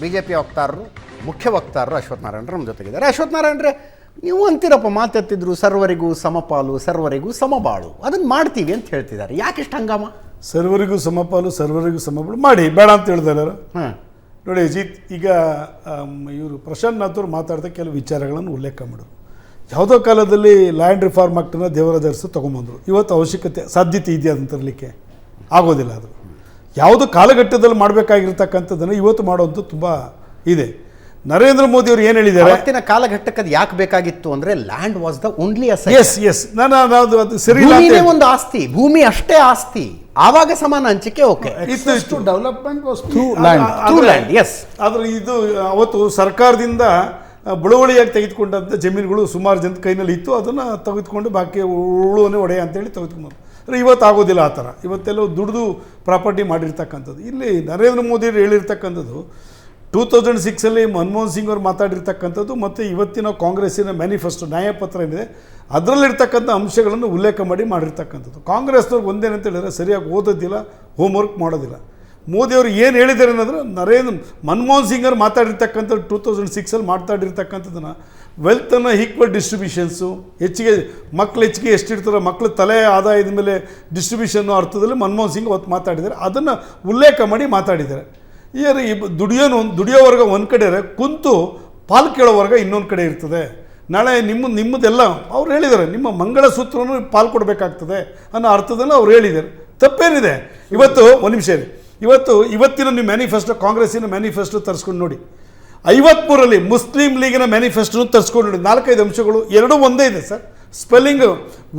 B J P ವಕ್ತಾರರು ಮುಖ್ಯ ವಕ್ತಾರರು ಅಶ್ವಥ್ ನಾರಾಯಣರು ನಮ್ಮ ಜೊತೆಗಿದ್ದಾರೆ. ಅಶ್ವಥ್ ನಾರಾಯಣರೇ ನೀವು ಅಂತೀರಪ್ಪ ಮಾತೆತ್ತಿದ್ರು ಸರ್ವರಿಗೂ ಸಮಪಾಲು ಸರ್ವರಿಗೂ ಸಮಬಾಳು. ಅದನ್ನು ಮಾಡ್ತೀವಿ ಅಂತ ಹೇಳ್ತಿದ್ದಾರೆ. ಯಾಕಿಷ್ಟು ಹಂಗಾಮ? ಸರ್ವರಿಗೂ ಸಮಪಾಲು ಸರ್ವರಿಗೂ ಸಮಬಾಳು ಮಾಡಿ ಬೇಡ ಅಂತ ಹೇಳಿದಾರೆ? ಹಾಂ. ನೋಡಿ ಅಜಿತ್ ಈಗ ಇವರು ಪ್ರಶಾಂತ್ ನಾಥ್ ಮಾತಾಡ್ತಾ ಮಾತಾಡಿದ ಕೆಲವು ವಿಚಾರಗಳನ್ನು ಉಲ್ಲೇಖ ಮಾಡಿದ್ರು ಯಾವುದೋ ಕಾಲದಲ್ಲಿ ಲ್ಯಾಂಡ್ ರಿಫಾರ್ಮ್ ಆಕ್ಟನ್ನು ದೇವರಾಜರ್ಸು ತೊಗೊಂಬಂದರು. ಇವತ್ತು ಅವಶ್ಯಕತೆ ಸಾಧ್ಯತೆ ಇದೆಯಾ ಅದನ್ನು ತರಲಿಕ್ಕೆ? ಆಗೋದಿಲ್ಲ ಅದು. ಯಾವುದು ಕಾಲಘಟ್ಟದಲ್ಲಿ ಮಾಡಬೇಕಾಗಿರ್ತಕ್ಕಂಥದ್ದನ್ನು ಇವತ್ತು ಮಾಡೋದು ತುಂಬ ಇದೆ. ನರೇಂದ್ರ ಮೋದಿ ಅವರು ಏನು ಹೇಳಿದ್ದಾರೆ? ಅವತ್ತಿನ ಕಾಲಘಟ್ಟಕ್ಕೆ ಅದು ಯಾಕೆ ಬೇಕಾಗಿತ್ತು ಅಂದ್ರೆ land was the only S S ನಾನು ಅದು ಅದು ಸರಿ. ಒಂದು ಆಸ್ತಿ ಭೂಮಿ ಅಷ್ಟೇ ಆಸ್ತಿ. ಆವಾಗ ಸಮಾನ ಹಂಚಿಕೆ ಓಕೆ. ಇಷ್ಟು development was through land True ಆದ್ರೆ- ಇದು ಅವತ್ತು ಸರ್ಕಾರದಿಂದ ಬಳುವಳಿಯಾಗಿ ತೆಗೆದುಕೊಂಡಂಥ ಜಮೀನುಗಳು ಸುಮಾರು ಜನ ಕೈನಲ್ಲಿ ಇತ್ತು. ಅದನ್ನು ತೆಗೆದುಕೊಂಡು ಬಾಕಿ ಉಳುವನೆ ಒಡೆಯ ಅಂತೇಳಿ ತೆಗೆದುಕೊಂಡು ಆದರೆ ಇವತ್ತು ಆಗೋದಿಲ್ಲ ಆ ಥರ. ಇವತ್ತೆಲ್ಲೋ ದುಡ್ದು ಪ್ರಾಪರ್ಟಿ ಮಾಡಿರ್ತಕ್ಕಂಥದ್ದು. ಇಲ್ಲಿ ನರೇಂದ್ರ ಮೋದಿ ಹೇಳಿರ್ತಕ್ಕಂಥದ್ದು ಟೂ ತೌಸಂಡ್ ಸಿಕ್ಸಲ್ಲಿ ಮನಮೋಹನ್ ಸಿಂಗ್ ಅವರು ಮಾತಾಡಿರ್ತಕ್ಕಂಥದ್ದು ಮತ್ತು ಇವತ್ತಿನ ಕಾಂಗ್ರೆಸ್ಸಿನ ಮ್ಯಾನಿಫೆಸ್ಟೋ ನ್ಯಾಯಪತ್ರ ಏನಿದೆ, ಅದರಲ್ಲಿರ್ತಕ್ಕಂಥ ಅಂಶಗಳನ್ನು ಉಲ್ಲೇಖ ಮಾಡಿ ಮಾಡಿರ್ತಕ್ಕಂಥದ್ದು. ಕಾಂಗ್ರೆಸ್ನವ್ರಿಗೆ ಒಂದೇನಂತ ಹೇಳಿದ್ರೆ ಸರಿಯಾಗಿ ಓದೋದಿಲ್ಲ ಹೋಮ್ವರ್ಕ್ ಮಾಡೋದಿಲ್ಲ. ಮೋದಿ ಅವರು ಏನು ಹೇಳಿದ್ದಾರೆ ಅನ್ನೋದ್ರೆ ನರೇಂದ್ರ ಮನಮೋಹನ್ ಸಿಂಗ್ ಅವರು ಮಾತಾಡಿರ್ತಕ್ಕಂಥದ್ದು ಟೂ ತೌಸಂಡ್ ಸಿಕ್ಸಲ್ಲಿ ಮಾತಾಡಿರ್ತಕ್ಕಂಥದ್ದನ್ನು ವೆಲ್ತನ್ನು ಈಕ್ವಲ್ ಡಿಸ್ಟ್ರಿಬ್ಯೂಷನ್ಸು ಹೆಚ್ಚಿಗೆ ಮಕ್ಳು ಹೆಚ್ಚಿಗೆ ಎಷ್ಟಿರ್ತಾರೋ, ಮಕ್ಳು ತಲೆ ಆದಾಯದ ಮೇಲೆ ಡಿಸ್ಟ್ರಿಬ್ಯೂಷನ್ನು ಅರ್ಥದಲ್ಲಿ ಮನಮೋಹನ್ ಸಿಂಗ್ ಅವತ್ತು ಮಾತಾಡಿದ್ದಾರೆ. ಅದನ್ನು ಉಲ್ಲೇಖ ಮಾಡಿ ಮಾತಾಡಿದ್ದಾರೆ. ಈ ದುಡಿಯೋನು ಒಂದು ದುಡಿಯೋ ವರ್ಗ ಒಂದು ಕಡೆ ಕುಂತು ಪಾಲು ಕೇಳೋವರ್ಗ ಇನ್ನೊಂದು ಕಡೆ ಇರ್ತದೆ. ನಾಳೆ ನಿಮ್ಮ, ನಿಮ್ಮದೆಲ್ಲ ಅವ್ರು ಹೇಳಿದ್ದಾರೆ, ನಿಮ್ಮ ಮಂಗಳಸೂತ್ರನೂ ಪಾಲು ಕೊಡಬೇಕಾಗ್ತದೆ ಅನ್ನೋ ಅರ್ಥದಲ್ಲಿ ಅವ್ರು ಹೇಳಿದ್ದಾರೆ. ತಪ್ಪೇನಿದೆ. ಇವತ್ತು ಒಂದು ನಿಮಿಷ ಇವತ್ತು, ಇವತ್ತಿನ ನಿಮ್ಮ ಮ್ಯಾನಿಫೆಸ್ಟೋ ಕಾಂಗ್ರೆಸ್ಸಿನ ಮ್ಯಾನಿಫೆಸ್ಟೋ ತರಿಸ್ಕೊಂಡು ನೋಡಿ. ಐವತ್ಮೂರಲ್ಲಿ ಮುಸ್ಲಿಂ ಲೀಗಿನ ಮ್ಯಾನಿಫೆಸ್ಟೋನು ತರಿಸ್ಕೊಂಡು ನೋಡಿ. ನಾಲ್ಕೈದು ಅಂಶಗಳು ಎರಡೂ ಒಂದೇ ಇದೆ ಸರ್. ಸ್ಪೆಲ್ಲಿಂಗ್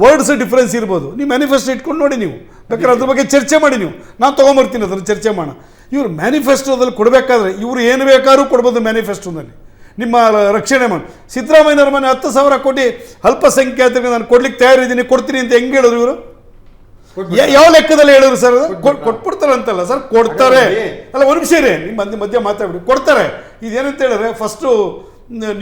ವರ್ಡ್ಸ್ ಡಿಫ್ರೆನ್ಸ್ ಇರ್ಬೋದು. ನೀವು ಮ್ಯಾನಿಫೆಸ್ಟೋ ಇಟ್ಕೊಂಡು ನೋಡಿ ನೀವು. ಬೇಕಾದ್ರೆ ಅದ್ರ ಬಗ್ಗೆ ಚರ್ಚೆ ಮಾಡಿ ನೀವು. ನಾನು ತೊಗೊಂಬರ್ತೀನಿ ಅದನ್ನು ಚರ್ಚೆ ಮಾಡೋಣ. ಇವರು ಮ್ಯಾನಿಫೆಸ್ಟೋದಲ್ಲಿ ಕೊಡಬೇಕಾದ್ರೆ ಇವರು ಏನು ಬೇಕಾದ್ರೂ ಕೊಡ್ಬೋದು ಮ್ಯಾನಿಫೆಸ್ಟೋದಲ್ಲಿ ನಿಮ್ಮ ರಕ್ಷಣೆ ಮಾಡಿ. ಸಿದ್ದರಾಮಯ್ಯನವ್ರ ಮನೆ ಹತ್ತು ಸಾವಿರ ಕೋಟಿ ಅಲ್ಪಸಂಖ್ಯಾತರಿಗೆ ನಾನು ಕೊಡ್ಲಿಕ್ಕೆ ತಯಾರಿದ್ದೀನಿ ಕೊಡ್ತೀನಿ ಅಂತ ಹೆಂಗೆ ಹೇಳಿದ್ರು ಇವರು? ಯಾವ ಲೆಕ್ಕದಲ್ಲಿ ಹೇಳಿದ್ರು ಸರ್ ಕೊಟ್ಬಿಡ್ತಾರೆ. ಅಂತಲ್ಲ ಸರ್ ಕೊಡ್ತಾರೆ. ಅಲ್ಲ ಒಂದು ನಿಮಿಷ ನಿಮ್ಮ ಮಧ್ಯೆ ಮಧ್ಯ ಮಾತಾಡ್ಬಿಡಿ. ಕೊಡ್ತಾರೆ. ಇದೇನಂತ ಹೇಳಿದ್ರೆ ಫಸ್ಟು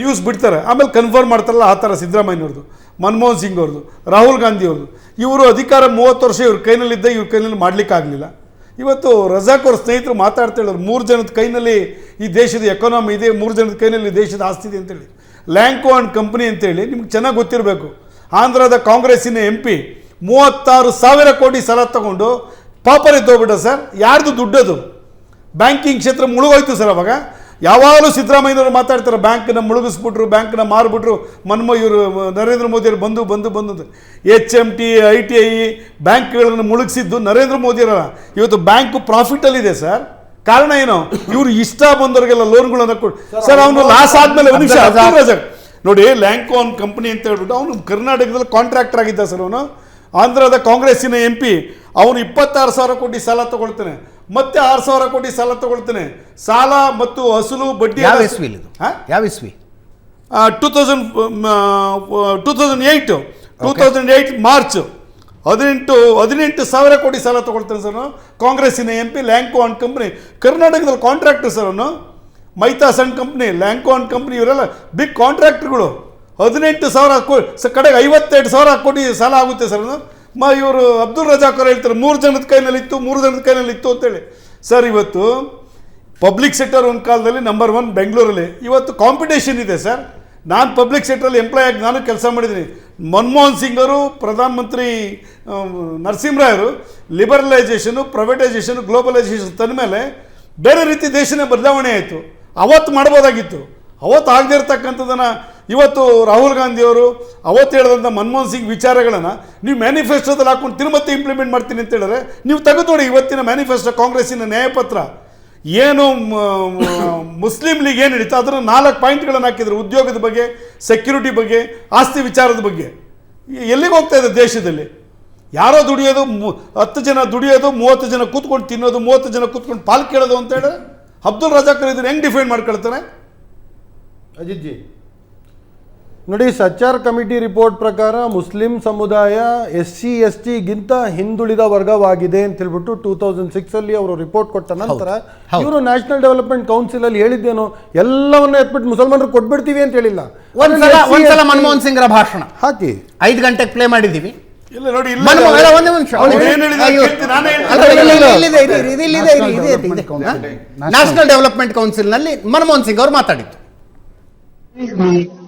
ನ್ಯೂಸ್ ಬಿಡ್ತಾರೆ. ಆಮೇಲೆ ಕನ್ಫರ್ಮ್ ಮಾಡ್ತಾರಲ್ಲ ಆ ಥರ ಸಿದ್ದರಾಮಯ್ಯವ್ರದ್ದು ಮನಮೋಹನ್ ಸಿಂಗ್ ಅವ್ರದ್ದು, ರಾಹುಲ್ ಗಾಂಧಿ ಅವ್ರದ್ದು. ಇವರು ಅಧಿಕಾರ ಮೂವತ್ತು ವರ್ಷ ಇವ್ರ ಕೈನಲ್ಲಿದ್ದ, ಇವ್ರ ಕೈನಲ್ಲಿ ಮಾಡ್ಲಿಕ್ಕಾಗಲಿಲ್ಲ ಇವತ್ತು ರಜಾಕ್ ಅವ್ರ ಸ್ನೇಹಿತರು ಮಾತಾಡ್ತಾ ಮೂರು ಜನದ ಕೈನಲ್ಲಿ ಈ ದೇಶದ ಎಕಾನಮಿ ಇದೆ, ಮೂರು ಜನದ ಕೈನಲ್ಲಿ ದೇಶದ ಆಸ್ತಿ ಇದೆ ಅಂತೇಳಿ. ಲ್ಯಾಂಕೋ ಆ್ಯಂಡ್ ಕಂಪ್ನಿ ಅಂತೇಳಿ, ನಿಮ್ಗೆ ಚೆನ್ನಾಗಿ ಗೊತ್ತಿರಬೇಕು. ಆಂಧ್ರದ ಕಾಂಗ್ರೆಸ್ಸಿನ ಎಂ ಪಿ ಮೂವತ್ತಾರು ಸಾವಿರ ಕೋಟಿ ಸಾಲ ತಗೊಂಡು ಪಾಪರ್ ಎದ್ದೋಗ್ಬಿಟ್ಟ ಸರ್. ಯಾರ್ದು ದುಡ್ಡದು? ಬ್ಯಾಂಕಿಂಗ್ ಕ್ಷೇತ್ರ ಮುಳುಗೋಯ್ತು ಸರ್ ಅವಾಗ. ಯಾವಾಗಲೂ ಸಿದ್ದರಾಮಯ್ಯನವರು ಮಾತಾಡ್ತಾರೆ ಬ್ಯಾಂಕನ್ನ ಮುಳುಗಿಸ್ಬಿಟ್ರು ಬ್ಯಾಂಕನ್ನ ಮಾರ್ಬಿಟ್ರು ಮನ್ಮೋ ಇವರು ನರೇಂದ್ರ ಮೋದಿಯವರು ಬಂದು ಬಂದು ಬಂದು H M T I T I ಬ್ಯಾಂಕ್ಗಳನ್ನು ಮುಳುಗಿಸಿದ್ದು ನರೇಂದ್ರ ಮೋದಿಯವರ ಇವತ್ತು ಬ್ಯಾಂಕ್ ಪ್ರಾಫಿಟಲ್ಲಿದೆ ಸರ್. ಕಾರಣ ಏನು? ಇವರು ಇಷ್ಟ ಬಂದವರಿಗೆಲ್ಲ ಲೋನ್ಗಳನ್ನು ಕೊಟ್ಟು ಸರ್ ಅವನು ಲಾಸ್ ಆದಮೇಲೆ ಒಂದು ನಿಮಿಷ ಅಬ್ದುಲ್ ನೋಡಿ ಲ್ಯಾಂಕೋನ್ ಕಂಪ್ನಿ ಕಂಪನಿ ಅಂತ ಹೇಳ್ಬಿಟ್ಟು ಅವನು ಕರ್ನಾಟಕದಲ್ಲಿ ಕಾಂಟ್ರಾಕ್ಟರ್ ಆಗಿದ್ದ ಸರ್ ಅವನು. ಆಂಧ್ರದ ಕಾಂಗ್ರೆಸ್ಸಿನ ಎಂ ಪಿ ಅವನು ಇಪ್ಪತ್ತಾರು ಸಾವಿರ ಕೋಟಿ ಸಾಲ ತಗೊಳ್ತಾನೆ. ಮತ್ತೆ ಆರು ಸಾವಿರ ಕೋಟಿ ಸಾಲ ತಗೊಳ್ತಾನೆ. ಸಾಲ ಮತ್ತು ಅಸಲು ಬಡ್ಡಿ ಯಾವ ಇಸ್ವಿಲ್ ಇದು? ಯಾವ ಇಸ್ವಿ two thousand two thousand eight two thousand eight March ಹದಿನೆಂಟು ಹದಿನೆಂಟು ಸಾವಿರ ಕೋಟಿ ಸಾಲ ತಗೊಳ್ತಾನೆ ಸರ್ ಕಾಂಗ್ರೆಸ್ಸಿನ M P Lanco and company ಕರ್ನಾಟಕದಲ್ಲಿ ಕಾಂಟ್ರಾಕ್ಟರ್ ಸರ್ ಅವನು. ಮೈತಾ ಸಣ್ಣ ಕಂಪ್ನಿ ಲ್ಯಾಂಕೋ ಅಂಡ್ ಕಂಪ್ನಿ ಇವರೆಲ್ಲ ಬಿಗ್ ಕಾಂಟ್ರಾಕ್ಟ್ರುಗಳು ಹದಿನೆಂಟು ಸಾವಿರ ಕೋ ಕಡೆಗೆ ಐವತ್ತೆರಡು ಸಾವಿರ ಕೋಟಿ ಸಾಲ ಆಗುತ್ತೆ ಸರ್ ಮ, ಇವರು ಅಬ್ದುಲ್ ರಜಾಕ್ ಅವ್ರು ಹೇಳ್ತಾರೆ, ಮೂರು ಜನದ ಕೈನಲ್ಲಿ ಇತ್ತು ಮೂರು ಜನದ ಕೈನಲ್ಲಿ ಇತ್ತು ಅಂತೇಳಿ. ಸರ್, ಇವತ್ತು ಪಬ್ಲಿಕ್ ಸೆಕ್ಟರ್ ಒಂದು ಕಾಲದಲ್ಲಿ ನಂಬರ್ ಒನ್ ಬೆಂಗಳೂರಲ್ಲಿ, ಇವತ್ತು ಕಾಂಪಿಟೇಷನ್ ಇದೆ ಸರ್. ನಾನು ಪಬ್ಲಿಕ್ ಸೆಕ್ಟ್ರಲ್ಲಿ ಎಂಪ್ಲಾಯ್ ಆಗಿ ನಾನು ಕೆಲಸ ಮಾಡಿದ್ದೀನಿ. ಮನಮೋಹನ್ ಸಿಂಗ್ ಅವರು, ಪ್ರಧಾನಮಂತ್ರಿ ನರಸಿಂಹರಾಯರು ಲಿಬರಲೈಸೇಷನು ಪ್ರೈವೇಟೈಸೇಷನು ಗ್ಲೋಬಲೈಸೇಷನ್ ತಂದ ಮೇಲೆ ಬೇರೆ ರೀತಿ ದೇಶನೇ ಬದಲಾವಣೆ ಆಯಿತು. ಅವತ್ತು ಮಾಡ್ಬೋದಾಗಿತ್ತು ಅವತ್ತು ಆಗದೇ ಇರ್ತಕ್ಕಂಥದ್ದನ್ನು ಇವತ್ತು ರಾಹುಲ್ ಗಾಂಧಿಯವರು ಅವತ್ತು ಹೇಳಿದಂಥ ಮನಮೋಹನ್ ಸಿಂಗ್ ವಿಚಾರಗಳನ್ನು ನೀವು ಮ್ಯಾನಿಫೆಸ್ಟೋದಲ್ಲಿ ಹಾಕೊಂಡು ತಿರುಮತ್ತೆ ಇಂಪ್ಲಿಮೆಂಟ್ ಮಾಡ್ತೀನಿ ಅಂತ ಹೇಳಿದ್ರೆ ನೀವು ತೆಗೆದು ನೋಡಿ ಇವತ್ತಿನ ಮ್ಯಾನಿಫೆಸ್ಟೋ ಕಾಂಗ್ರೆಸ್ಸಿನ ನ್ಯಾಯಪತ್ರ. ಏನು ಮುಸ್ಲಿಂ ಲೀಗ್ ಏನು ಹಿಡಿತು ಅದರ ನಾಲ್ಕು ಪಾಯಿಂಟ್ಗಳನ್ನು ಹಾಕಿದ್ರು. ಉದ್ಯೋಗದ ಬಗ್ಗೆ ಸೆಕ್ಯೂರಿಟಿ ಬಗ್ಗೆ, ಆಸ್ತಿ ವಿಚಾರದ ಬಗ್ಗೆ. ಎಲ್ಲಿಗೆ ಹೋಗ್ತಾ ಇದೆ ದೇಶದಲ್ಲಿ? ಯಾರೋ ದುಡಿಯೋದು ಹತ್ತು ಜನ ದುಡಿಯೋದು, ಮೂವತ್ತು ಜನ ಕೂತ್ಕೊಂಡು ತಿನ್ನೋದು, ಮೂವತ್ತು ಜನ ಕೂತ್ಕೊಂಡು ಪಾಲ್ ಕೇಳೋದು ಅಂತ ಹೇಳಿದ್ರೆ ಅಬ್ದುಲ್ ರಜಾಕರ್ ಇದನ್ನು ಹೆಂಗೆ ಡಿಫೈನ್ ಮಾಡ್ಕೊಳ್ತಾರೆ? ಅಜಿತ್ ಜಿ ನೋಡಿ ಸಚ್ಚಾರ್ ಕಮಿಟಿ ರಿಪೋರ್ಟ್ ಪ್ರಕಾರ ಮುಸ್ಲಿಂ ಸಮುದಾಯ ಎಸ್ ಸಿ ಎಸ್ ಟಿಗಿಂತ ಹಿಂದುಳಿದ ವರ್ಗವಾಗಿದೆ ಅಂತ ಹೇಳ್ಬಿಟ್ಟು ಟೂ ತೌಸಂಡ್ ಸಿಕ್ಸ್ ಅಲ್ಲಿ ಅವರು ರಿಪೋರ್ಟ್ ಕೊಟ್ಟ ನಂತರ. ಇವರು ನ್ಯಾಷನಲ್ ಡೆವಲಪ್ಮೆಂಟ್ ಕೌನ್ಸಿಲ್ ಅಲ್ಲಿ ಹೇಳಿದ್ದೇನು ಎಲ್ಲವನ್ನ ಎತ್ಬಿಟ್ಟು ಮುಸಲ್ಮಾನರು ಕೊಟ್ಬಿಡ್ತೀವಿ ಅಂತ ಹೇಳಿಲ್ಲ. ಒಂದ್ಸಲ ಮನಮೋಹನ್ ಸಿಂಗ್ರ ಭಾಷಣ. ಹಾಕಿ. ಐದು ಗಂಟೆಗೆ ಪ್ಲೇ ಮಾಡಿದೀವಿ. ನ್ಯಾಷನಲ್ ಡೆವಲಪ್ಮೆಂಟ್ ಕೌನ್ಸಿಲ್ನಲ್ಲಿ ಮನಮೋಹನ್ ಸಿಂಗ್ ಅವರು ಮಾತಾಡಿದ್ದು.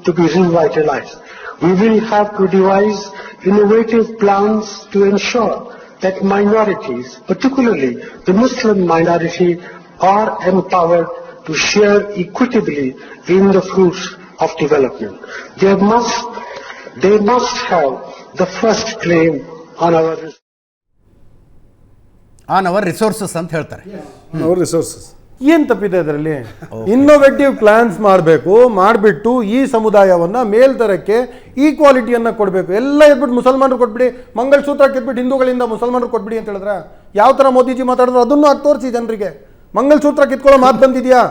to be revitalized. We will have to devise innovative plans to ensure that minorities, particularly the Muslim minority, are empowered to share equitably in the fruits of development. They must, they must have the first claim on our on our resources ಅಂತ ಹೇಳ್ತಾರೆ ಅವ್ರ resources ಏನ್ ತಪ್ಪಿದೆ ಅದರಲ್ಲಿ? Innovative plants ಮಾಡಬೇಕು ಮಾಡಿಬಿಟ್ಟು ಈ ಸಮುದಾಯವನ್ನ ಮೇಲ್ತರಕ್ಕೆ ಈಕ್ವಾಲಿಟಿಯನ್ನ ಕೊಡಬೇಕು. ಎಲ್ಲ ಎದ್ಬಿಟ್ಟು ಮುಸಲ್ಮಾನರು ಕೊಟ್ಬಿಡಿ ಮಂಗಲಸೂತ್ರ ಕಿತ್ಬಿಟ್ಟು ಹಿಂದೂಗಳಿಂದ ಮುಸಲ್ಮಾನರು ಕೊಟ್ಬಿಡಿ ಅಂತ ಹೇಳಿದ್ರೆ? ಯಾವ ತರ ಮೋದಿಜಿ ಮಾತಾಡಿದ್ರು ಅದನ್ನು ಹಾಕಿ ತೋರಿಸಿ ಜನರಿಗೆ. ಮಂಗಲಸೂತ್ರ ಕಿತ್ಕೊಳ್ಳೋ ಮಾತು ಬಂದಿದ್ಯಾ?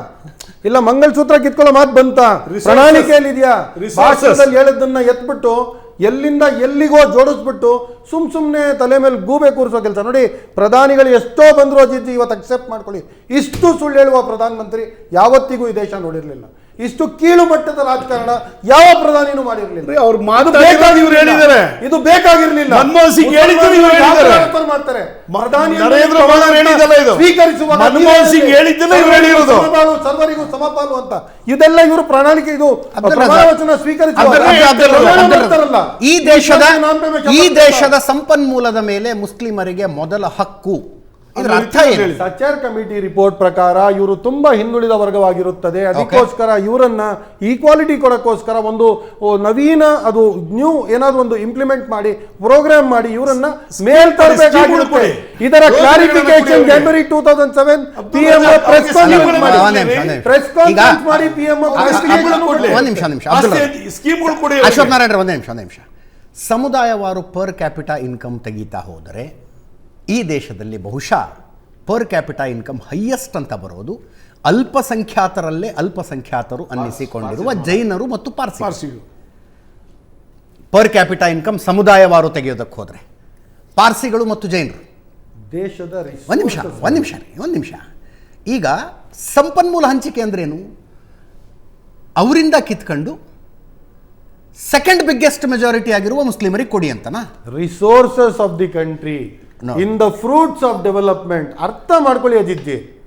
ಇಲ್ಲ ಮಂಗಲಸೂತ್ರ ಕಿತ್ಕೊಳ್ಳೋ ಮಾತು ಬಂತ. ಪ್ರಣಾಳಿಕೆಯಲ್ಲಿ ಇದೆಯಾ. ಭಾಷಣದಲ್ಲಿ ಹೇಳಿದ್ದನ್ನ ಎತ್ಬಿಟ್ಟು ಎಲ್ಲಿಂದ ಎಲ್ಲಿಗೋ ಜೋಡಿಸ್ಬಿಟ್ಟು ಸುಮ್ ಸುಮ್ಮನೆ ತಲೆ ಮೇಲೆ ಗೂಬೆ ಕೂರಿಸೋ ಕೆಲಸ. ನೋಡಿ, ಪ್ರಧಾನಿಗಳು ಎಷ್ಟೋ ಬಂದ್ರು ಅಜಿತ್ ಇವತ್ತು ಅಕ್ಸೆಪ್ಟ್ ಮಾಡ್ಕೊಳ್ಳಿ. ಇಷ್ಟು ಸುಳ್ಳು ಹೇಳುವ ಪ್ರಧಾನಮಂತ್ರಿ ಯಾವತ್ತಿಗೂ ಈ ದೇಶ ನೋಡಿರ್ಲಿಲ್ಲ. ಇಷ್ಟು ಕೀಳು ಮಟ್ಟದ ರಾಜಕಾರಣ ಯಾವ ಪ್ರಧಾನಿನೂ ಮಾಡಿರಲಿಲ್ಲ ಅವ್ರು ಹೇಳಿದ್ದಾರೆ. ಇದು ಬೇಕಾಗಿರ್ಲಿಲ್ಲ ಮನಮೋಹನ್ ಸಿಂಗ್ ಹೇಳಿದ್ದು ಮಾಡ್ತಾರೆ ಪ್ರಧಾನಿ ನರೇಂದ್ರ ಮೋದಿ ಅವ್ರು ಇದು. ಸ್ವೀಕರಿಸುವ ಮನಮೋಹನ್ ಸಿಂಗ್ ಹೇಳಿದ್ದನ್ನ ಇವರು ಹೇಳಿರೋದು. ಸಮಪಾಲು, ಸರ್ವರಿಗೂ ಸಮಪಾಲು ಅಂತ ಇದೆಲ್ಲ ಇವರು ಪ್ರಣಾಳಿಕೆ ಇದು ವಚನ. ಮಾಡ್ತಾರಲ್ಲ. ಈ ದೇಶದ ಈ ದೇಶದ ಸಂಪನ್ಮೂಲದ ಮೇಲೆ ಮುಸ್ಲಿಮರಿಗೆ ಮೊದಲ ಹಕ್ಕು ಸಚಾರ್ ಕಮಿಟಿ ರಿಪೋರ್ಟ್ ಪ್ರಕಾರ ಇವರು ತುಂಬಾ ಹಿಂದುಳಿದ ವರ್ಗವಾಗಿರುತ್ತದೆ. ಅದಕ್ಕೋಸ್ಕರ ಇವರನ್ನ ಈಕ್ವಾಲಿಟಿ ಕೊಡಕ್ಕೋಸ್ಕರ ಒಂದು ನವೀನ ಅದು ನ್ಯೂ ಏನಾದ್ರೂ ಒಂದು ಇಂಪ್ಲಿಮೆಂಟ್ ಮಾಡಿ ಪ್ರೋಗ್ರಾಮ್ ಮಾಡಿ ಇವರನ್ನ ಮೇಲ್ ತರಬೇಕಾಗಿರುತ್ತೆ ಕೊಡಿ. ಇದರ clarification. January two thousand seven P M press conference ಮಾಡಿ. ಪ್ರೆಸ್ ಕಾನ್ಫರೆನ್ಸ್ ಪಿ ಎಂ ಒಂದ್ ನಿಮಿಷ, ಒಂದ್ ನಿಮಿಷ. ಅಶ್ವಥ್ ನಾರಾಯಣ ಒಂದೇ ನಿಮಿಷ ಒಂದೇ ನಿಮಿಷ. ಸಮುದಾಯವಾರು ಪರ್ ಕ್ಯಾಪಿಟಾ ಇನ್ಕಮ್ ತೆಗೀತಾ ಹೋದರೆ ಈ ದೇಶದಲ್ಲಿ ಬಹುಶಃ ಪರ್ ಕ್ಯಾಪಿಟಾ ಇನ್ಕಮ್ ಹೈಯೆಸ್ಟ್ ಅಂತ ಬರೋದು ಅಲ್ಪಸಂಖ್ಯಾತರಲ್ಲೇ ಅಲ್ಪಸಂಖ್ಯಾತರು ಅನ್ನಿಸಿಕೊಂಡಿರುವ ಜೈನರು ಮತ್ತು ಪಾರ್ಸಿ ಪಾರ್ಸಿಗಳು ಪರ್ ಕ್ಯಾಪಿಟಾ ಇನ್ಕಮ್ ಸಮುದಾಯವಾರು ತೆಗೆಯೋದಕ್ಕೆ ಹೋದರೆ ಪಾರ್ಸಿಗಳು ಮತ್ತು ಜೈನರು. ದೇಶದ ಒಂದು ನಿಮಿಷ ಒಂದು ನಿಮಿಷ ರೀ ಒಂದು ನಿಮಿಷ. ಈಗ ಸಂಪನ್ಮೂಲ ಹಂಚಿಕೆ ಅಂದ್ರೇನು ಅವರಿಂದ ಕಿತ್ಕೊಂಡು ಸೆಕೆಂಡ್ ಬಿಗ್ಗೆಸ್ಟ್ ಮೆಜಾರಿಟಿ ಆಗಿರುವ ಮುಸ್ಲಿಮರಿಗೆ ಕೊಡಿ ಅಂತನಾ? Resources of the country. In the fruits of development ಅರ್ಥ ಮಾಡ್ಕೊಳ್ಳಿ Ajitji.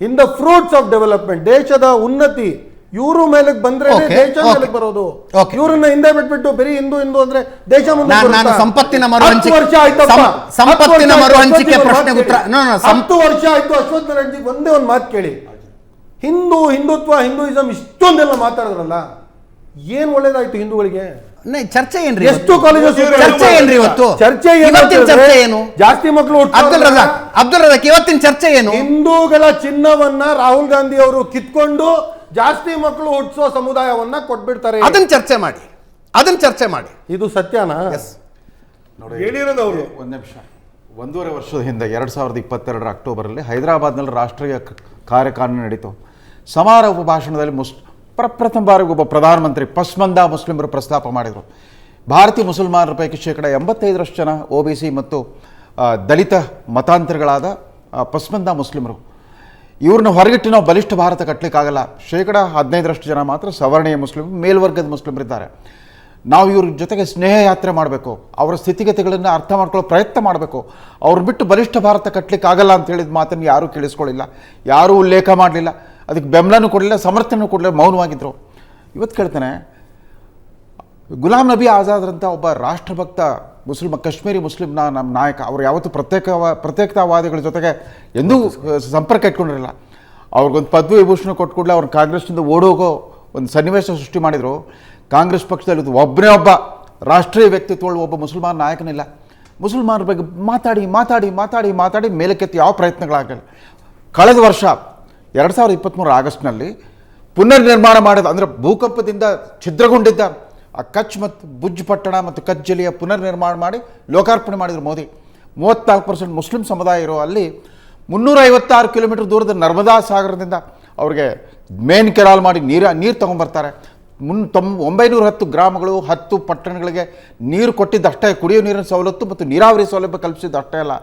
In the fruits of development ದೇಶದ ಉನ್ನತಿ ಇವರು ಮೇಲಕ್ಕೆ ಬಂದ್ರೆ ದೇಶ. ಮೇಲಕ್ಕೆ ಬರೋದು. ಇವರನ್ನ ಹಿಂದೆ ಬಿಟ್ಬಿಟ್ಟು ಬರೀ ಹಿಂದೂ ಹಿಂದೂ ಅಂದ್ರೆ ದೇಶ ಮುಂದೆ ನಾನು ಸಂಪತ್ತಿನ ಮರು ಹತ್ತು ವರ್ಷ. ಸಂಪತ್ತಿನ ಆಯ್ತು, ಹಂಚಿಕೆ ಅಶ್ವಥ್ ಪ್ರಶ್ನೆಗೆ ಉತ್ತರ- ಹತ್ತು ವರ್ಷ ಆಯ್ತು ಅಶ್ವತ್ಥ ಒಂದೇ ಒಂದು ಮಾತು ಕೇಳಿ. ಹಿಂದೂ ಹಿಂದುತ್ವ ಹಿಂದೂಯಿಸಂ ಇಷ್ಟೊಂದೆಲ್ಲ ಮಾತಾಡಿದ್ರಲ್ಲ. ಏನ್ ಒಳ್ಳೇದಾಯ್ತು ಹಿಂದೂಗಳಿಗೆ? ಚರ್ಚೆ ಏನ್ರಿ ಎಷ್ಟು ಕಾಲೇಜಸ್ ಚರ್ಚೆ ಏನ್ರಿ ಇವತ್ತು? ಚರ್ಚೆ ಏನು ಇವತ್ತಿನ ಚರ್ಚೆ ಏನು? ಜಾಸ್ತಿ ಮಕ್ಕಳು ಅಬ್ದುಲ್ ರಜಾಕ್ ಅಬ್ದುಲ್ ರಜಾಕ್ ಇವತ್ತಿನ ಚರ್ಚೆ ಏನು? ಹಿಂದೂಗಳ ಚಿನ್ನವನ್ನ ರಾಹುಲ್ ಗಾಂಧಿ ಅವರು ಕಿತ್ಕೊಂಡು ಜಾಸ್ತಿ ಮಕ್ಕಳು ಹುಟ್ಟಿಸೋ ಸಮುದಾಯವನ್ನ ಕೊಟ್ಬಿಡ್ತಾರೆ. ಅದನ್ನ ಚರ್ಚೆ ಮಾಡಿ. ಅದನ್ನ ಚರ್ಚೆ ಮಾಡಿ. ಇದು ಸತ್ಯನಾ? ನೋಡಿ ಹೇಳಿರೋದು ಅವರು. ಒಂದು ನಿಮಿಷ. ಒಂದೂವರೆ ವರ್ಷದ ಹಿಂದೆ ಎರಡ್ ಸಾವಿರದ ಇಪ್ಪತ್ತೆರಡರ ಅಕ್ಟೋಬರಲ್ಲಿ ಹೈದರಾಬಾದ್ನಲ್ಲಿ ರಾಷ್ಟ್ರೀಯ ಕಾರ್ಯಕಾರಿಣಿ ನಡೀತು. ಸಮಾರೋಪ ಭಾಷಣದಲ್ಲಿ ಮುಸ್ ಪ್ರಪ್ರಥಮ ಬಾರಿಗೆ ಒಬ್ಬ ಪ್ರಧಾನಮಂತ್ರಿ ಪಸ್ಮಂದ ಮುಸ್ಲಿಮರು ಪ್ರಸ್ತಾಪ ಮಾಡಿದರು. ಭಾರತೀಯ ಮುಸಲ್ಮಾನರ ಪೈಕಿ ಶೇಕಡ ಎಂಬತ್ತೈದರಷ್ಟು ಜನ ಒ ಬಿ ಸಿ ಮತ್ತು ದಲಿತ ಮತಾಂತರಗಳಾದ ಪಸ್ಮಂದ ಮುಸ್ಲಿಮರು. ಇವ್ರನ್ನ ಹೊರಗಿಟ್ಟು ನಾವು ಬಲಿಷ್ಠ ಭಾರತ ಕಟ್ಟಲಿಕ್ಕಾಗಲ್ಲ ಶೇಕಡ ಹದಿನೈದರಷ್ಟು ಜನ ಮಾತ್ರ ಸವರ್ಣೀಯ ಮುಸ್ಲಿಮ್ ಮೇಲ್ವರ್ಗದ ಮುಸ್ಲಿಮರಿದ್ದಾರೆ ನಾವು ಇವ್ರ ಜೊತೆಗೆ ಸ್ನೇಹ ಯಾತ್ರೆ ಮಾಡಬೇಕು. ಅವರ ಸ್ಥಿತಿಗತಿಗಳನ್ನು ಅರ್ಥ ಮಾಡ್ಕೊಳ್ಳೋ ಪ್ರಯತ್ನ ಮಾಡಬೇಕು. ಅವ್ರನ್ನ ಬಿಟ್ಟು ಬಲಿಷ್ಠ ಭಾರತ ಕಟ್ಟಲಿಕ್ಕಾಗಲ್ಲ ಅಂತ ಹೇಳಿದ ಮಾತನ್ನು ಯಾರೂ ಕೇಳಿಸ್ಕೊಳ್ಳಿಲ್ಲ. ಯಾರೂ ಉಲ್ಲೇಖ ಮಾಡಲಿಲ್ಲ. ಅದಕ್ಕೆ ಬೆಂಬಲನೂ ಕೊಡಲಿಲ್ಲ ಸಮರ್ಥನೂ ಕೊಡಲಿಲ್ಲ ಮೌನವಾಗಿದ್ದರು ಇವತ್ತು ಕೇಳ್ತಾನೆ ಗುಲಾಮ್ ನಬಿ ಆಜಾದ್ರಂಥ ಒಬ್ಬ ರಾಷ್ಟ್ರಭಕ್ತ ಮುಸ್ಲಿಮ್ ಕಾಶ್ಮೀರಿ ಮುಸ್ಲಿಮ್ನ ನಮ್ಮ ನಾಯಕ ಅವರು ಯಾವತ್ತೂ ಪ್ರತ್ಯೇಕವ ಪ್ರತ್ಯೇಕತಾವಾದಿಗಳ ಜೊತೆಗೆ ಎಂದೂ ಸಂಪರ್ಕ ಇಟ್ಕೊಂಡಿರಲಿಲ್ಲ. ಅವ್ರಿಗೊಂದು ಪದವಿ ವಿಭೂಷಣ ಕೊಟ್ಟು ಕೂಡಲೇ ಅವ್ರನ್ನ ಕಾಂಗ್ರೆಸ್ನಿಂದ ಓಡೋಗೋ ಒಂದು ಸನ್ನಿವೇಶ ಸೃಷ್ಟಿ ಮಾಡಿದರು. ಕಾಂಗ್ರೆಸ್ ಪಕ್ಷದಲ್ಲಿ ಒಬ್ಬನೇ ಒಬ್ಬ ರಾಷ್ಟ್ರೀಯ ವ್ಯಕ್ತಿತ್ವಗಳು ಒಬ್ಬ ಮುಸಲ್ಮಾನ್ ನಾಯಕನಿಲ್ಲ. ಮುಸಲ್ಮಾನರ ಬಗ್ಗೆ ಮಾತಾಡಿ ಮಾತಾಡಿ ಮಾತಾಡಿ ಮಾತಾಡಿ ಮೇಲಕ್ಕೆತ್ತಿ ಯಾವ ಪ್ರಯತ್ನಗಳಾಗಲಿ ಕಳೆದ ವರ್ಷ ಎರಡು ಸಾವಿರದ ಇಪ್ಪತ್ತ್ಮೂರು ಆಗಸ್ಟ್ನಲ್ಲಿ ಪುನರ್ ನಿರ್ಮಾಣ ಮಾಡಿದ, ಅಂದರೆ ಭೂಕಂಪದಿಂದ ಛಿದ್ರಗೊಂಡಿದ್ದ ಆ ಕಚ್ ಮತ್ತು ಭುಜ್ ಪಟ್ಟಣ ಮತ್ತು ಕಚ್ ಜಿಲ್ಲೆಯ ಪುನರ್ ನಿರ್ಮಾಣ ಮಾಡಿ ಲೋಕಾರ್ಪಣೆ ಮಾಡಿದರು ಮೋದಿ. ಮೂವತ್ತ್ನಾಲ್ಕು ಪರ್ಸೆಂಟ್ ಮುಸ್ಲಿಂ ಸಮುದಾಯ ಇರೋ ಅಲ್ಲಿ ಮುನ್ನೂರ ಐವತ್ತಾರು ಕಿಲೋಮೀಟರ್ ದೂರದ ನರ್ಮದಾ ಸಾಗರದಿಂದ ಅವ್ರಿಗೆ ಮೇನ್ ಕೆರಾಲ್ ಮಾಡಿ ನೀರು ನೀರು ತೊಗೊಂಬರ್ತಾರೆ. ಮುನ್ ತೊಂಬ ಒಂಬೈನೂರ ಹತ್ತು ಗ್ರಾಮಗಳು, ಹತ್ತು ಪಟ್ಟಣಗಳಿಗೆ ನೀರು ಕೊಟ್ಟಿದ್ದಷ್ಟೇ ಕುಡಿಯೋ ನೀರಿನ ಸವಲತ್ತು ಮತ್ತು ನೀರಾವರಿ ಸೌಲಭ್ಯ ಕಲ್ಪಿಸಿದ್ದು ಅಷ್ಟೇ ಅಲ್ಲ.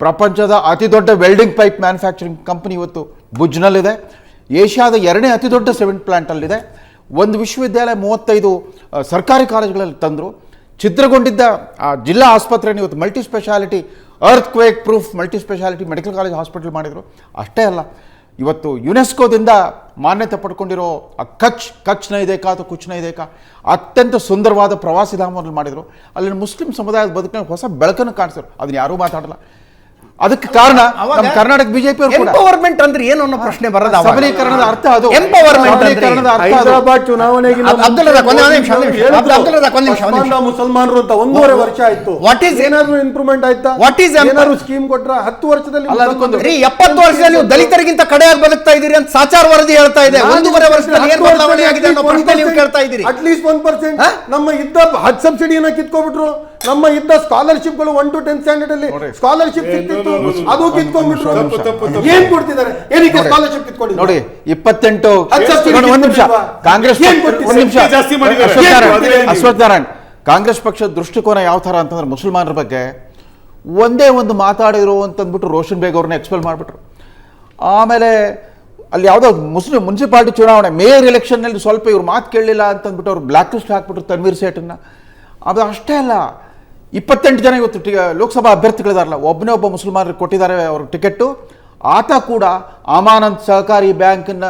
ಪ್ರಪಂಚದ ಅತಿ ದೊಡ್ಡ ವೆಲ್ಡಿಂಗ್ ಪೈಪ್ ಮ್ಯಾನುಫ್ಯಾಕ್ಚರಿಂಗ್ ಕಂಪ್ನಿ ಇವತ್ತು ಭುಜ್ನಲ್ಲಿದೆ ಏಷ್ಯಾದ ಎರಡನೇ ಅತಿ ದೊಡ್ಡ ಸಿಮೆಂಟ್ ಪ್ಲಾಂಟಲ್ಲಿದೆ ಒಂದು ವಿಶ್ವವಿದ್ಯಾಲಯ ಮೂವತ್ತೈದು ಸರ್ಕಾರಿ ಕಾಲೇಜುಗಳಲ್ಲಿ ತಂದರು. ಛಿದ್ರಗೊಂಡಿದ್ದ, ಆ, ಜಿಲ್ಲಾ ಆಸ್ಪತ್ರೆಯನ್ನು ಇವತ್ತು multi speciality earthquake proof multi speciality medical college hospital ಮಾಡಿದರು. ಅಷ್ಟೇ ಅಲ್ಲ, ಇವತ್ತು ಯುನೆಸ್ಕೋದಿಂದ ಮಾನ್ಯತೆ ಪಡ್ಕೊಂಡಿರೋ, ಆ, ಕಚ್, ಕಚ್ನ ಇದೇಕಾ ಅಥವಾ ಕುಚ್ನ ಇದೇಕಾ ಅತ್ಯಂತ ಸುಂದರವಾದ ಪ್ರವಾಸಿ ಧಾಮವನ್ನು ಮಾಡಿದರು. ಅಲ್ಲಿನ ಮುಸ್ಲಿಂ ಸಮುದಾಯದ ಬದುಕಿನ ಹೊಸ ಬೆಳಕನ್ನು ಕಾಣಿಸಿದ್ರು. ಅದನ್ನ ಯಾರೂ ಮಾತಾಡಲ್ಲ. ಅದಕ್ಕೆ ಕಾರಣ ನಮ್ಮ ಕರ್ನಾಟಕ ಬಿಜೆಪಿ ಅವರು ಕೂಡ. ಎಂಪವರ್ಮೆಂಟ್ ಅಂದ್ರೆ ಏನು ಅನ್ನೋ ಪ್ರಶ್ನೆ ಬರದ. ಸಬಲೀಕರಣದ ಅರ್ಥ ಅದು. ಎಂಪವರ್ಮೆಂಟ್ ಸಬಲೀಕರಣದ ಅರ್ಥ ಅದು. ಹೈದರಾಬಾದ್ ಚುನಾವಣೆಗೆ ಅಬ್- ಅಬ್ದುಲ್ ರಜಾಕ್, ಒಂದೇ ನಿಮಿಷ, ಒಂದೇ ನಿಮಿಷ. ಅಬ್- ಅಬ್ದುಲ್ ರಜಾಕ್, ಒಂದೇ ನಿಮಿಷ, ಮುಸಲ್ಮಾನರು ಅಂತ ಒಂದೂವರೆ ವರ್ಷ ಆಯ್ತು. ವಾಟ್ ಈಸ್ ಏನಾದ್ರು ಇಂಪ್ರೂವ್ಮೆಂಟ್ ಆಯ್ತಾ? ವಾಟ್ ಈಸ್ ಏನಾದ್ರು ಸ್ಕೀಮ್ ಕೊಟ್ರ? ಹತ್ತು ವರ್ಷದಲ್ಲಿ ಅಲ್ಲ, ಅದಕ್ಕೊಂದು- ರೀ ಎಪ್ಪತ್ತು ವರ್ಷದಲ್ಲಿ ನೀವು ದಲಿತರಿಗಿಂತ ಕಡೆಯಾಗಿ ಬದುಕ್ತಾ ಇದ್ದೀರಿ ಅಂತ ಸಾಚಾರ ವರದಿ ಹೇಳ್ತಾ ಇದೆ. ಒಂದೂವರೆ ವರ್ಷದಲ್ಲಿ ಏನ್ ಬದಲಾವಣೆ ಆಗಿದೆ ಅನ್ನೋ ಪ್ರಶ್ನೆ ನೀವು ಕೇಳ್ತಾ ಇದ್ದೀರಿ. At least one percent? ನಮ್ಮ ಇದ್ದ ಹಜ್ ಸಬ್ಸಿಡಿಯನ್ನ ಕಿತ್ಕೊಂಡ್ಬಿಟ್ರು ನಮ್ಮ ಇದ್ದ ಸ್ಕಾಲರ್ಶಿಪ್ಗಳು ಒನ್ ಟು ಟೆನ್ ಸ್ಟ್ಯಾಂಡರ್ಡ್ ಅಲ್ಲಿ ಸ್ಕಾಲರ್ಶಿಪ್ ಸಿಕ್ತಿತ್ತು ಅದು ಕಿತ್ಕೊಂಡ್ಬಿಟ್ರು. ಏನ್ ಕೊಡ್ತಿದ್ದಾರೆ? ಏನಕ್ಕೆ ಸ್ಕಾಲರ್ಶಿಪ್ ನೋಡಿ ಇಪ್ಪತ್ತೆಂಟು ಒಂದ್ ನಿಮಿಷ. ಕಾಂಗ್ರೆಸ್ ಒಂದ್ ನಿಮಿಷ. ನಾರಾಯಣ್ ಅಶ್ವಥ್ ನಾರಾಯಣ್. ಕಾಂಗ್ರೆಸ್ ಪಕ್ಷದ ದೃಷ್ಟಿಕೋನ ಯಾವ ತರ ಅಂತಂದ್ರೆ ಮುಸಲ್ಮಾನರ ಬಗ್ಗೆ ಒಂದೇ ಒಂದು ಮಾತಾಡಿದ್ರು ಅಂತಂದ್ಬಿಟ್ಟು ರೋಷನ್ ಬೇಗ್ ಅವ್ರನ್ನ ಎಕ್ಸ್ಪೆಲ್ ಮಾಡಿಬಿಟ್ರು. ಆಮೇಲೆ ಅಲ್ಲಿ ಯಾವುದೋ ಮುಸ್ಲಿಂ ಮುನ್ಸಿಪಾಲ್ಟಿ ಚುನಾವಣೆ, ಮೇಯರ್ ಎಲೆಕ್ಷನ್ನಲ್ಲಿ ಸ್ವಲ್ಪ ಇವ್ರು ಮಾತು ಕೇಳಲಿಲ್ಲ ಅಂತಂದ್ಬಿಟ್ಟು ಅವ್ರು ಬ್ಲ್ಯಾಕ್ ಲಿಸ್ಟ್ ಹಾಕ್ಬಿಟ್ರು ತನ್ವೀರ್ ಸೇಠನ್ನು. ಅದು ಅಷ್ಟೇ ಅಲ್ಲ, ಇಪ್ಪತ್ತೆಂಟು ಜನ ಇವತ್ತು ಟಿ ಲೋಕಸಭಾ ಅಭ್ಯರ್ಥಿಗಳಿದಾರಲ್ಲ ಒಬ್ಬನೇ ಒಬ್ಬ ಮುಸಲ್ಮಾನರಿಗೆ ಕೊಟ್ಟಿದ್ದಾರೆ ಅವ್ರ ಟಿಕೆಟ್ಟು. ಆತ ಕೂಡ ಅಮಾನಂತ್ ಸಹಕಾರಿ ಬ್ಯಾಂಕ್ನ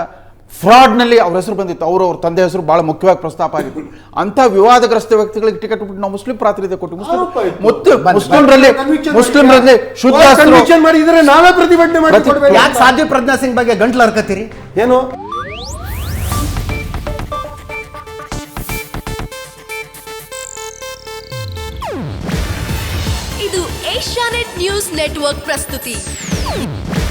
ಫ್ರಾಡ್ನಲ್ಲಿ ಅವ್ರ ಹೆಸರು ಬಂದಿತ್ತು. ಅವರು ಅವ್ರ ತಂದೆ ಹೆಸರು ಬಹಳ ಮುಖ್ಯವಾಗಿ ಪ್ರಸ್ತಾಪ ಆಗಿತ್ತು. ಅಂತ ವಿವಾದಗ್ರಸ್ತ ವ್ಯಕ್ತಿಗಳಿಗೆ ಟಿಕೆಟ್ ಬಿಟ್ಟು ನಾವು ಮುಸ್ಲಿಂ ಪ್ರಾತಿನಿಧ್ಯ ಕೊಟ್ಟು ಮುಸ್ಲಿಂ. ಮುತ್ತು ಮುಸ್ಲಿಮರಲ್ಲಿ ಶುದ್ಧಾಸ್ತ್ರು ಕನ್ವಿಕ್ಷನ್ ಮಾಡಿದ್ರೆ ನಾವೇ ಪ್ರತಿಭಟನೆ ಮಾಡಿ ಯಾಕೆ ಸಾಧ್ಯ ಪ್ರಜ್ಞಾ ಸಿಂಗ್ ಬಗ್ಗೆ ಗಂಟ್ಲು ಹರ್ಕತ್ತೀರಿ? ಏನು? ಇದು ಏಷ್ಯಾನೆಟ್ ನ್ಯೂಸ್ ನೆಟ್ವರ್ಕ್ ಪ್ರಸ್ತುತಿ.